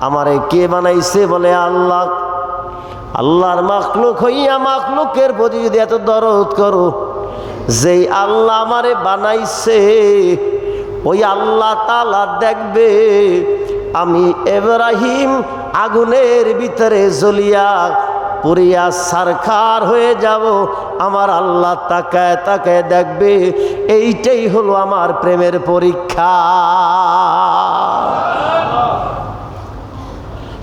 আমারে কে বানাইছে বলে আল্লাহ? আল্লাহর মাখলুক হইয়া মাখলুকের প্রতি যদি এত দরদ করো, যেই আল্লাহ আমারে বানাইছে, ওই আল্লাহ তালা দেখবে, আমি এব্রাহিম আগুনের ভিতরে জ্বলিয়া পুরিয়া সারখার হয়ে যাব। আমার আল্লাহ তাকায় তাকায় দেখবে, এইটাই হলো আমার প্রেমের পরীক্ষা।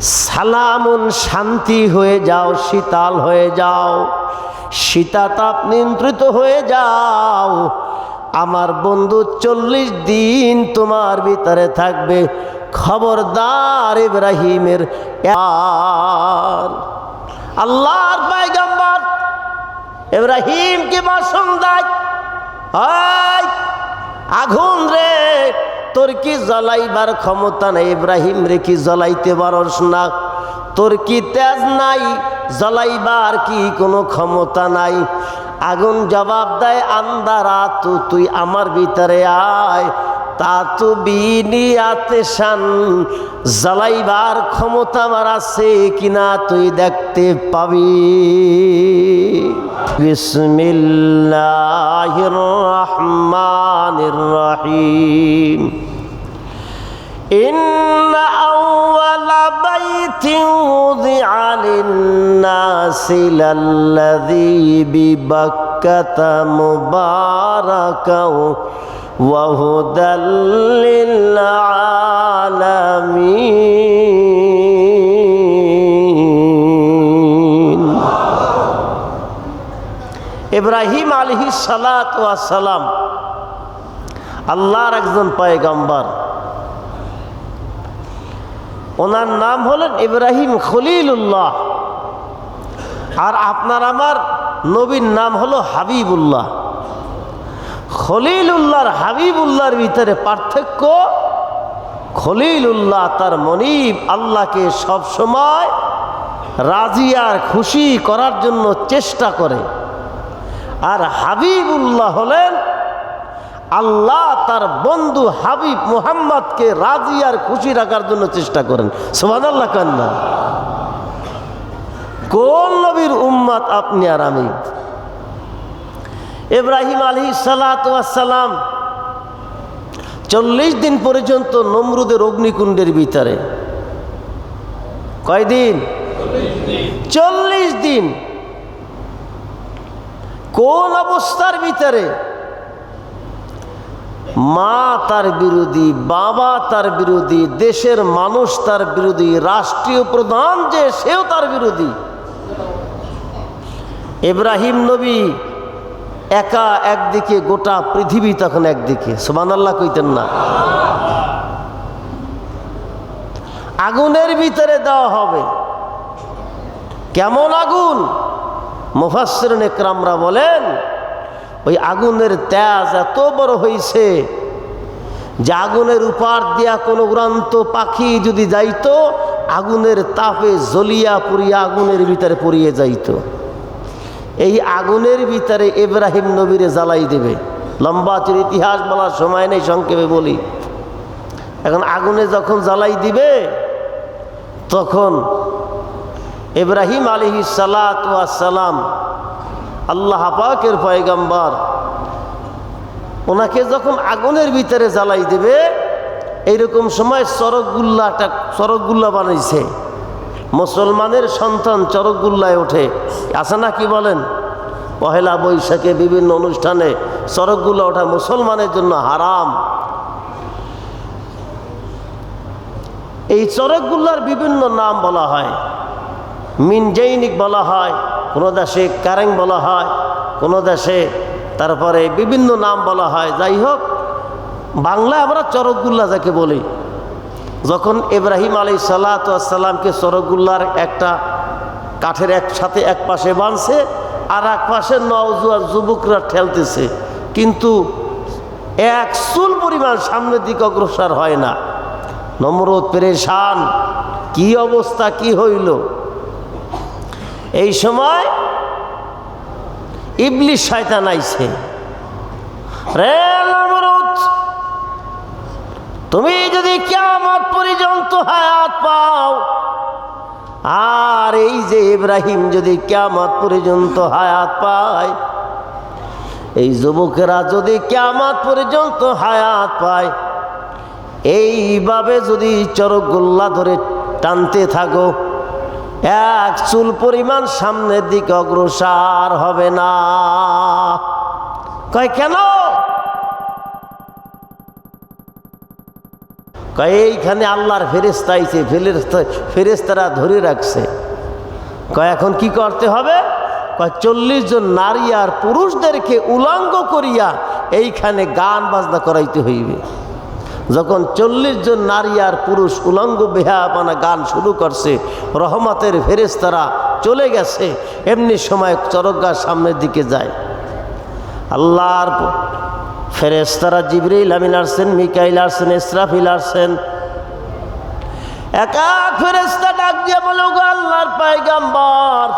সালামুন শান্তি হয়ে যাও, শীতাল হয়ে যাও। শীতাতাপ নিয়ন্ত্রিত হয়ে যাও। আমার বন্ধু চল্লিশ দিন তোমার ভিতরে থাকবে। খবরদার ইব্রাহিমের আল্লাহর পায়গাম্বার ইব্রাহিমকে ভাষণ দেয়। আগুন রে। তোর কি জ্বলাইবার ক্ষমতা নাই? ইব্রাহিম রে কি জ্বলাইতে পারস না? তোর কি তেজ নাই? জ্বলাইবার কি কোনো ক্ষমতা নাই? আগুন জবাব দেয় আন্দারা তু তুই আমার ভিতরে আয়। তা তু বিনিয়াতে শান জ্বালাইবার ক্ষমতা আমার আছে কিনা তুই দেখতে পাবি বিসমিল্লাহির রহমানির রহিম إن أول بيت وضع للناس للذي ببكة مباركا وهدى للعالمين ইব্রাহিম আলহি সালাম আল্লাহর একজন পয়গম্বর ওনার নাম হলেন ইব্রাহিম খলিলুল্লাহ আর আপনার আমার নবীর নাম হলো হাবিবুল্লাহ খলিলুল্লাহর হাবিবুল্লাহর ভিতরে পার্থক্য, খলিলুল্লাহ তার মনিব আল্লাহকে সব সময় রাজি আর খুশি করার জন্য চেষ্টা করে। আর হাবিবুল্লাহ হলেন আল্লাহ তার বন্ধু হাবিব মুহাম্মদকে রাজি আর খুশি রাখার জন্য চেষ্টা করেন। সোহান আল্লাহ কান্না কোন নবীর উম্মাদ আপনি আর আমি? ইব্রাহিম আলী সালাম চল্লিশ দিন পর্যন্ত নমরুদের অগ্নিকুণ্ডের ভিতরে। কয়দিন চল্লিশ দিন। কোন অবস্থার ভিতরে? মা তার বিরোধী, বাবা তার বিরোধী, দেশের মানুষ তার বিরোধী, রাষ্ট্রীয় প্রধান যে, সেও তার বিরোধী। ইব্রাহিম নবী একা একদিকে, গোটা পৃথিবী তখন একদিকে। সোমান আল্লাহ কইতেন না। আগুনের ভিতরে দেওয়া হবে। কেমন আগুন? মুফাসির নেকরামরা বলেন, ওই আগুনের তেজ এত বড় হয়েছে যে আগুনের উপার দিয়া কোনো উড়ান্ত পাখি যদি যাইতো, আগুনের তাপে জ্বলিয়া পুড়িয়া আগুনের ভিতরে পড়িয়ে যাইত। এই আগুনের ভিতরে ইব্রাহিম নবীরে জ্বালাই দেবে। লম্বা চির ইতিহাস বলার সময় নেই, সংক্ষেপে বলি। এখন আগুনে যখন জ্বালাই দিবে, তখন ইব্রাহিম আলহি সালাম, আল্লাহ পাকের পয়গাম্বার, ওনাকে যখন আগুনের ভিতরে জ্বালাই দেবে, এইরকম সময় সরগুল্লাটা, সরগুল্লা বানাইছে। মুসলমানের সন্তান চরকগুল্লায় ওঠে। আছে না কি বলেন? পহেলা বৈশাখে বিভিন্ন অনুষ্ঠানে চরকগুল্লা ওঠা মুসলমানের জন্য হারাম। এই চরকগুল্লার বিভিন্ন নাম বলা হয়। মিনজৈনিক বলা হয়, কোনো দেশে কারেং বলা হয়, কোনো দেশে তারপরে বিভিন্ন নাম বলা হয়। যাই হোক, বাংলায় আমরা চরকগুল্লা যাকে বলি। যখন ইব্রাহিম আলী সাল্লাতামকে চরকগুল্লার একটা কাঠের একসাথে এক পাশে বাঁধছে, আর এক পাশে নওজুয়ার যুবকরা ঠেলতেছে। কিন্তু এক চুল পরিমাণ সামনের দিকে অগ্রসর হয় না। নমরদ পেরেশান, কি অবস্থা, কি হইল? এই সময় ইবলিশ শয়তান আইছে। রে নমরুদ! তুমি যদি কেমন পর্যন্ত হায়াত পাও, আর এই যে ইব্রাহিম যদি কেমত পর্যন্ত হায়াত পায়, এই যুবকেরা যদি কেমত পর্যন্ত হায়াত পায়, এইভাবে যদি চরক গোল্লা ধরে টানতে থাকো, এক চুল পরিমাণ সামনের দিকে অগ্রসর হবে না। কয় কেন? এইখানে আল্লাহর ফেরেস্তা আইছে ফেরেস্তা ফেরেস্তারা ধরে রাখছে। কয়, এখন কি করতে হবে? কয়, চল্লিশ জন নারী আর পুরুষদেরকে উলঙ্গ করিয়া এইখানে গান বাজনা করাইতে হইবে। যখন চল্লিশ জন নারী আর পুরুষ উলঙ্গ বেহা বেহাপানা গান শুরু করছে, রহমতের ফেরেস্তারা চলে গেছে, এমনি সময় চরকগার সামনের দিকে যায়। আল্লাহর ফেরেস্তারা জিবরিল আমিন আসছেন, মিকাইল আসছেন, ইসরাফিল আসছেন। এক ফেরেস্তা ডাক দিয়ে বলো গো আল্লাহর পায়গাম্বার,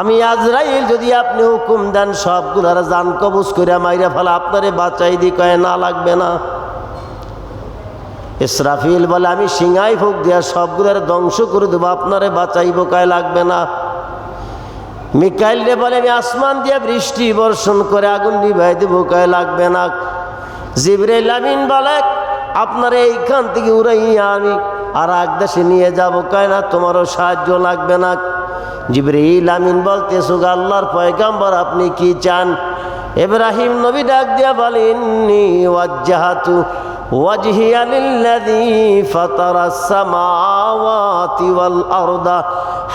আমি আজরাইল, যদি আপনি হুকুম দেন, সবগুলার জান কবুজ করে মাইরা ফেলা, আপনারে বাঁচাই দি, কয়ে, না লাগবে না। ইসরাফিল বলে, আমি সিঙ্গাই ফুক দিয়া সবগুলার ধ্বংস করে দেবো, আপনারে বাঁচাইব, কয়, লাগবে না। মিকাইল রে বলে, আমি আসমান দিয়ে বৃষ্টি বর্ষণ করে আগুন নিভাই দেব, কয় লাগবে না? জিবরাইল আমিন বলে, আপনার এইখান থেকে উড়াইয়া আমি আর এক দেশে নিয়ে যাব, কয় না, তোমারও সাহায্য লাগবে না? জিবরিল আমিন বলতে সুগা আল্লাহর পয়গাম্বর, আপনি কি চান? ইব্রাহিম নবী ডাক দিয়া বলেননি ওয়াজ্জাহাতু ফাতারাস সামাওয়াতি ওয়াল আরদা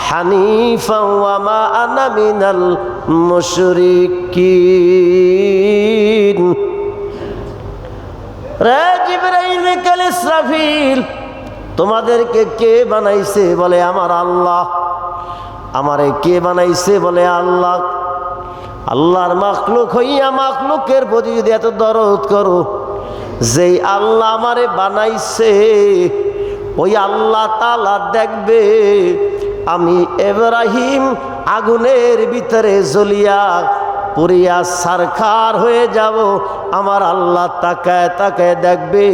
হানিফান ওয়া মা আনা মিনাল মুশরিকিন রে জিবরাইল মিকাইল ইসরাফিল, তোমাদেরকে কে বানাইছে বলে আমার আল্লাহ? আমারে কে বানাইছে বলে আল্লাহ? আল্লাহর মাখলুক হইয়া মাখলুকের প্রতি যদি এত দরদ করো যেই আল্লাহ আমারে বানাইছে, ওই আল্লাহ তালা দেখবে আমি এব্রাহিম আগুনের ভিতরে জ্বলিয়া পুরিয়া সারখার হয়ে যাব। আমার আল্লাহ তাকায় তাকায় দেখবে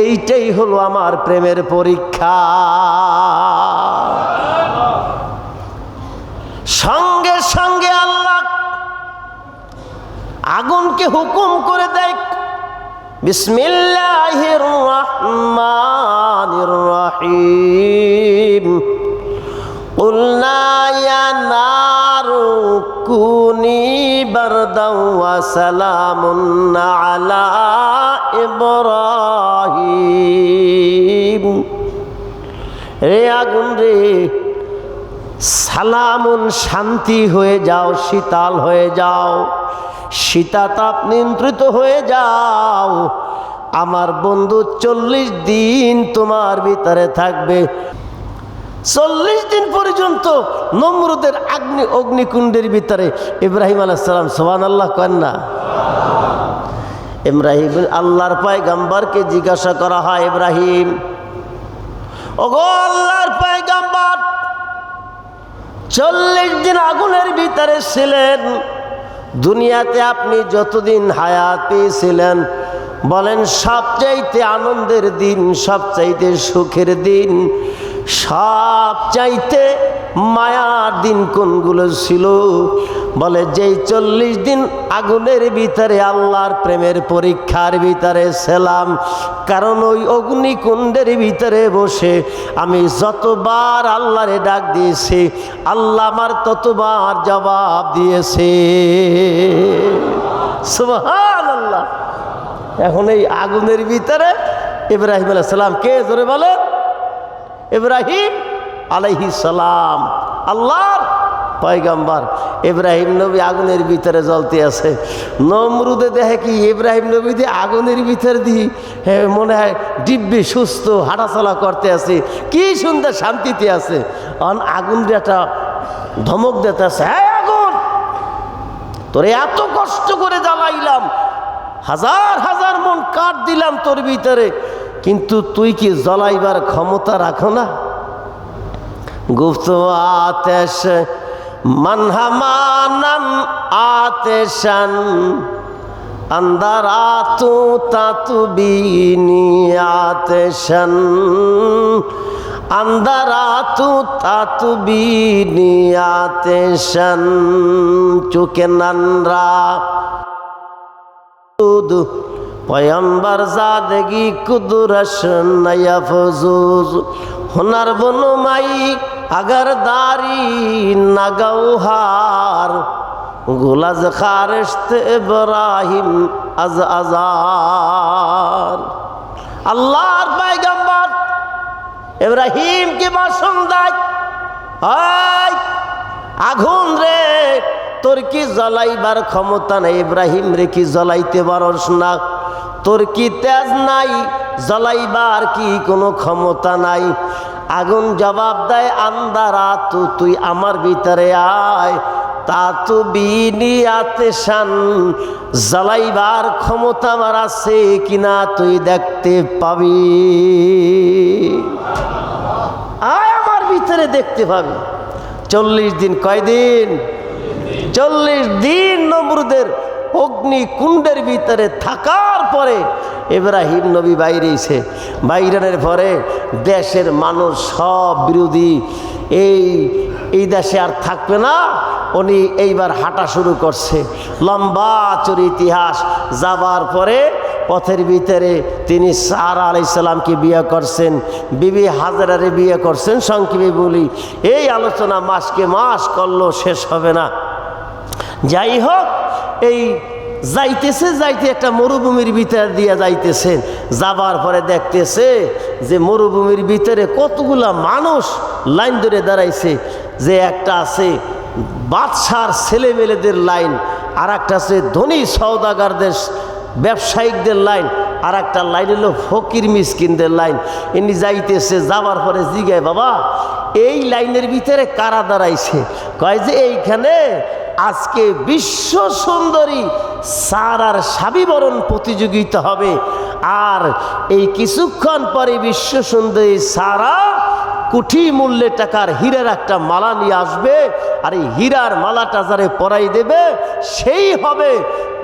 এইটাই হলো আমার প্রেমের পরীক্ষা। সঙ্গে সঙ্গে আল্লাহ আগুনকে হুকুম করে দেয় বিসমিল্লাহির রহমানির রহিম قلنا يا نار كوني بردا وسلام على إبراهيم রে আগুন রে সালামুন শান্তি হয়ে যাও শীতাল হয়ে যাও শীতাতাপ নিয়ন্ত্রিত হয়ে যাও। আমার বন্ধু চল্লিশ দিন তোমার ভিতরে থাকবে। চল্লিশ দিন পর্যন্ত নমরুদের আগ্নি অগ্নিকুণ্ডের ভিতরে। ইব্রাহিম আলাইসালাম সোহান আল্লাহ কন্যা ইব্রাহিম, আল্লাহর পায়গাম্বারকে জিজ্ঞাসা করা হয়, ইব্রাহিম, ওগো আল্লাহর পায়গাম্বার, চল্লিশ দিন আগুনের ভিতরে ছিলেন। দুনিয়াতে আপনি যতদিন হায়াত পেয়েছিলেন বলেন সবচাইতে আনন্দের দিন সবচাইতে সুখের দিন সবচাইতে মায়ার দিন কোনগুলো ছিল? বলে, যেই চল্লিশ দিন আগুনের ভিতরে আল্লাহর প্রেমের পরীক্ষার ভিতরে ছিলাম, কারণ ওই অগ্নিকুণ্ডের ভিতরে বসে আমি যতবার আল্লাহরে ডাক দিয়েছি, আল্লাহ আমার ততবার জবাব দিয়েছে। আল্লাহ এখন এই আগুনের ভিতরে ইব্রাহিম আলাইহিস সালাম কে? জোরে বলেন। ইব্রাহিম আলাইহি সালাম। আল্লাহর পয়গাম্বার। ইব্রাহিম নবী আগুনের ভিতরে জ্বলতে আছে। নমরুদে দেখে কি ইব্রাহিম নবী দিয়ে আগুনের ভিতরে দিয়ে হে, মনে হয় দিব্যি সুস্থ হাঁটাচলা করতে আছে। কি সুন্দর শান্তিতে আছে। অন আগুন একটা ধমক দিতে আছে হ্যাঁ আগুন তোরে এত কষ্ট করে জ্বালাইলাম। হাজার হাজার মন কাঠ দিলাম তোর ভিতরে। কিন্তু তুই কি জ্বলাইবার ক্ষমতা রাখো না? গুপ্ত আতেশ, মানহামানান আতেশান, আন্দারাতু তাতু বিনি আতেশান, আন্দারাতু তাতু বিনি আতেশান চুকে নানরা পয়ম্বর জাদগি কুদুরস নয়া ফজুজ, হুনার বনু আগার দারি নাগৌহার গুলাজ খারেস্ত ইব্রাহিম আজ আজার আল্লাহর পায়গাম্বর ইব্রাহিম কি দেয় আয় আগুন রে তোর কি জ্বলাইবার ক্ষমতা নাই ইব্রাহিম রে কি জ্বলাইতে পারস না তোর কি তেজ নাই জ্বলাইবার কি কোনো ক্ষমতা নাই আগুন জবাব দেয় আন্দারা তু তুই আমার ভিতরে আয়। তা তু বিনিয়াতে শান, জ্বালাইবার ক্ষমতা আমার আছে কিনা তুই দেখতে পাবি। আয় আমার ভিতরে দেখতে পাবি। চল্লিশ দিন কয়দিন? চল্লিশ দিন নমরুদের অগ্নি কুণ্ডের ভিতরে থাকার পরে ইব্রাহিম নবী বাইরেছে বাইরানের পরে দেশের মানুষ সব বিরোধী। এই এই দেশে আর থাকবে না। উনি এইবার হাঁটা শুরু করছে। লম্বা চুর ইতিহাস যাবার পরে পথের ভিতরে তিনি সারা আলাইসাল্লামকে বিয়ে করছেন। বিবি হাজারারে বিয়ে করছেন সংক্ষেপে বলি। এই আলোচনা মাসকে মাস করল শেষ হবে না। যাই হোক এই যাইতেছে যাইতে একটা মরুভূমির ভিতর দিয়ে যাইতেছেন। যাবার পরে দেখতেছে যে মরুভূমির ভিতরে কতগুলা মানুষ লাইন ধরে দাঁড়াইছে, যে একটা আছে বাদশার ছেলেমেয়েদের লাইন আর একটা আছে ধনী সৌদাগারদের ব্যবসায়িকদের লাইন আর একটা লাইন হলো ফকির মিসকিনদের লাইন। এমনি যাইতেছে, যাবার পরে জিগায় বাবা, এই লাইনের ভিতরে কারা দাঁড়াইছে? কয় যে, এইখানে আজকে বিশ্ব সুন্দরী সারার সাবিবরণ প্রতিযোগিতা হবে। আর এই কিছুক্ষণ পরে বিশ্ব সুন্দরী সারা কোটি মূল্যে টাকার হীরার একটা মালা নিয়ে আসবে আর এই হীরার মালাটা যারে পরাই দেবে, সেই হবে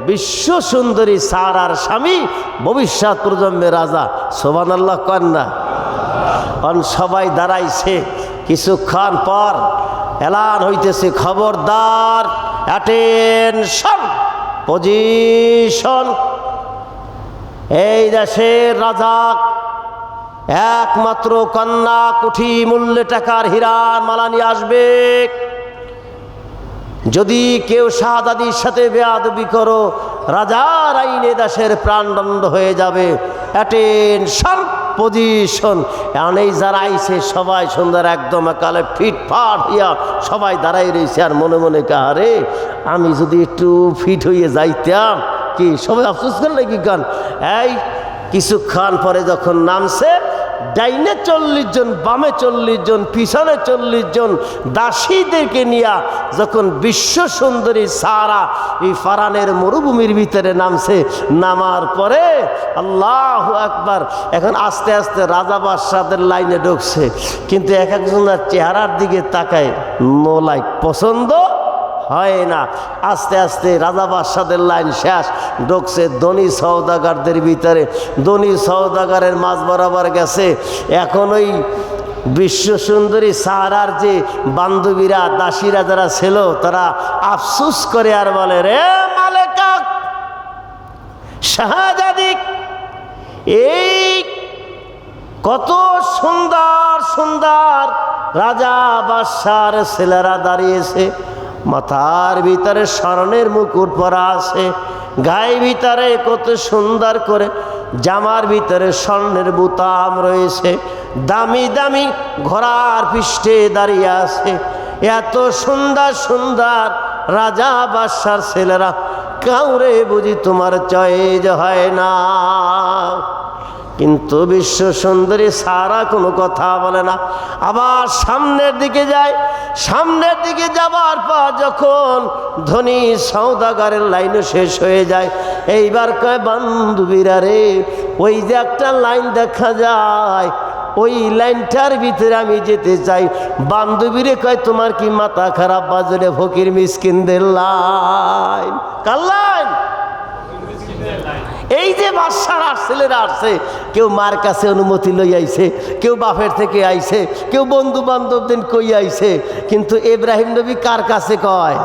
বিশ্ব সুন্দরী সারার স্বামী ভবিষ্যৎ প্রজন্মের রাজা। সোবান আল্লাহ কন্যা। অন সবাই দাঁড়াইছে। কিছুক্ষণ পর এলান হইতেছে খবরদার। অ্যাটেনশন পজিশন এই দেশের রাজা একমাত্র কন্যা কুঠি মূল্যে টাকার হীরার মালা নিয়ে আসবে। যদি কেউ শাহাদাদির সাথে বেয়াদবি করো, রাজার আইনে দেশের প্রাণদণ্ড হয়ে যাবে। অ্যাটেনশন পজিশন এই যারা আইছে, সবাই সুন্দর একদম একালে ফিটফাট হইয়া সবাই দাঁড়াই রয়েছে আর মনে মনে কাহারে আমি যদি একটু ফিট হইয়ে যাইতাম, কি সবাই আফসোস করে নাকি গান এই কিছুক্ষণ পরে যখন নামছে ডাইনে চল্লিশ জন, বামে চল্লিশ জন, পিছনে চল্লিশ জন দাসীদেরকে নিয়ে যখন বিশ্ব সুন্দরী সারা এই ফারানের মরুভূমির ভিতরে নামছে, নামার পরে আল্লাহ একবার এখন আস্তে আস্তে রাজা বাদশাদের লাইনে ঢুকছে। কিন্তু এক একজনের চেহারার দিকে তাকায়, নো লাইক, পছন্দ হয় না। আস্তে আস্তে রাজা বাদশাদের লাইন শেষ। ঢুকছে ধনী সৌদাগারদের ভিতরে। ধনী সৌদাগারের মাঝ বরাবর গেছে। এখন ওই বিশ্ব সুন্দরী সাহারার যে বান্ধবীরা, দাসীরা যারা ছিল, তারা আফসুস করে আর বলে, রে মালেকা শাহজাদিক এই কত সুন্দর সুন্দর রাজা বাদশার ছেলেরা দাঁড়িয়েছে। মাথার ভিতরে স্মরণের মুকুট পরা আছে, গায়ে ভিতরে কত সুন্দর করে জামার ভিতরে স্বর্ণের বুতাম রয়েছে, দামি দামি ঘোড়ার পৃষ্ঠে দাঁড়িয়ে আছে। এত সুন্দর সুন্দর রাজা বাদশার ছেলেরা, কাউরে বুঝি তোমার চয়েজ হয় না। কিন্তু বিশ্ব সুন্দরী সারা কোনো কথা বলে না। আবার সামনের দিকে যায়, সামনের দিকে যাবার পর যখন ধনী সৌদাগারের লাইনও শেষ হয়ে যায়, এইবার কয়, বান্ধবীরা রে, ওই যে একটা লাইন দেখা যায়, ওই লাইনটার ভিতরে আমি যেতে চাই। বান্ধবীরে কয়, তোমার কি মাথা খারাপ, বাজারে ফকির মিসকিনদের লাইন? কার লাইন? এই যে আর ছেলেরা আসছে, কেউ মার কাছে অনুমতি লই আইছে, কেউ বাপের থেকে আইছে, কেউ বন্ধু বান্ধবদের কই আইছে, কিন্তু এব্রাহিম নবী কার কাছে কয়?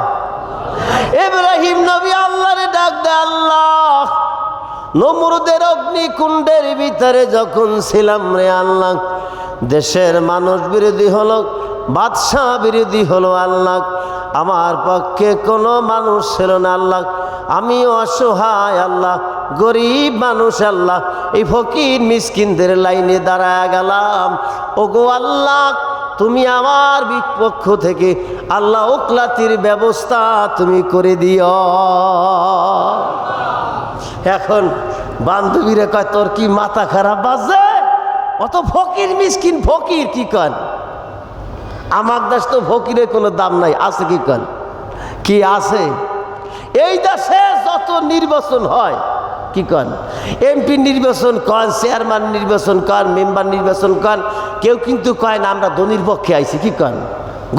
এব্রাহিম নবী আল্লাহরে ডাক দে আল্লাহ, নমরুদের অগ্নিকুণ্ডের ভিতরে যখন ছিলাম রে আল্লাহ, দেশের মানুষ বিরোধী হলো, বাদশাহ বিরোধী হলো আল্লাহ আমার পক্ষে কোনো মানুষ ছিল না আল্লাহ। আমি অসহায় আল্লাহ, গরিব মানুষ আল্লাহ। এই ফকির মিসকিনদের লাইনে দাঁড়ায় গেলাম। ওগো আল্লাহ, তুমি আমার বিপক্ষ থেকে আল্লাহ ওকলাতির ব্যবস্থা তুমি করে দিও। এখন বান্ধবীরা কয়, তোর কি মাথা খারাপ বাজে? অত ফকির, মিসকিন ফকির কি কন? আমার দেশ তো ফকিরের কোনো দাম নাই, আছে কি কন? কি আছে? এই দেশে যত নির্বাচন হয়, কি কন? এমপি নির্বাচন কন, চেয়ারম্যান নির্বাচন কন, মেম্বার নির্বাচন কন, কেউ কিন্তু কয় না, আমরা ধনির পক্ষে আইছি, কি কন?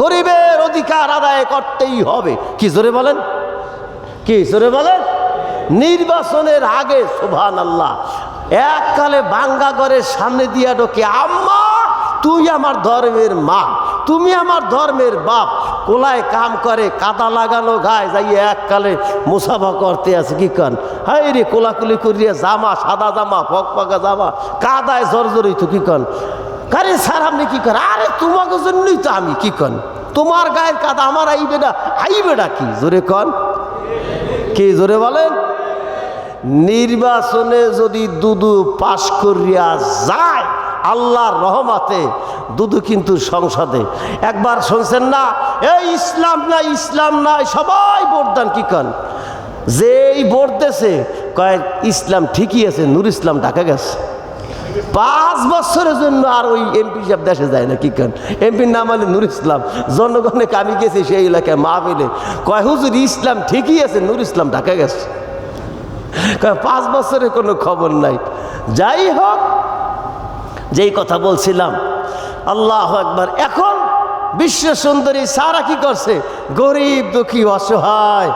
গরিবের অধিকার আদায় করতেই হবে। কি জোরে বলেন? কি জোরে বলেন? নির্বাচনের আগে সুভান আল্লাহ এককালে বাঙ্গা ঘরের সামনে দিয়া ঢোকে, আম্মা, তুই আমার ধর্মের মা। তুমি আমার ধর্মের বাপ, কোলায় কাম করে, কাদা লাগানো গায়ে যাই এককালে মুসাফা করতে আছে, কি কন? হাই রে, কোলাকুলি করিয়া জামা, সাদা জামা, ফক পাকা জামা, কাদায় জর্জরিত কি কন? কারে স্যার, আপনি কি করেন আরে, তোমাকে জন্যই তো আমি, কি কন? তোমার গায়ের কাদা আমার আইবে না আইবে না কি? জোরে কন? কি জোরে বলেন? নির্বাচনে যদি দুদু পাশ করিয়া যায় আল্লাহর রহমাতে, দুদু কিন্তু সংসদে। একবার শুনছেন না? এই ইসলাম না, ইসলাম নাই সবাই ভোট দেন, কি কন? যেই ভোট দেছে কয়েক ইসলাম ঠিকই আছে, নূর ইসলাম ঢাকা গেছে। পাঁচ বছরের জন্য আর ওই এমপি সাহেব দেশে যায় না, কি কেন? এমপির নাম হলে নুর ইসলাম। জনগণে কামি গেছে সেই এলাকায় মা পেলে কয়, হুজুর, ইসলাম ঠিকই আছে, নূর ইসলাম ঢাকা গেছে। পাঁচ বছরে কোনো খবর নাই। যাই হোক যেই কথা বলছিলাম আল্লাহ একবার এখন বিশ্ব সুন্দরী সারা কি করছে? গরিব দুঃখী অসহায়।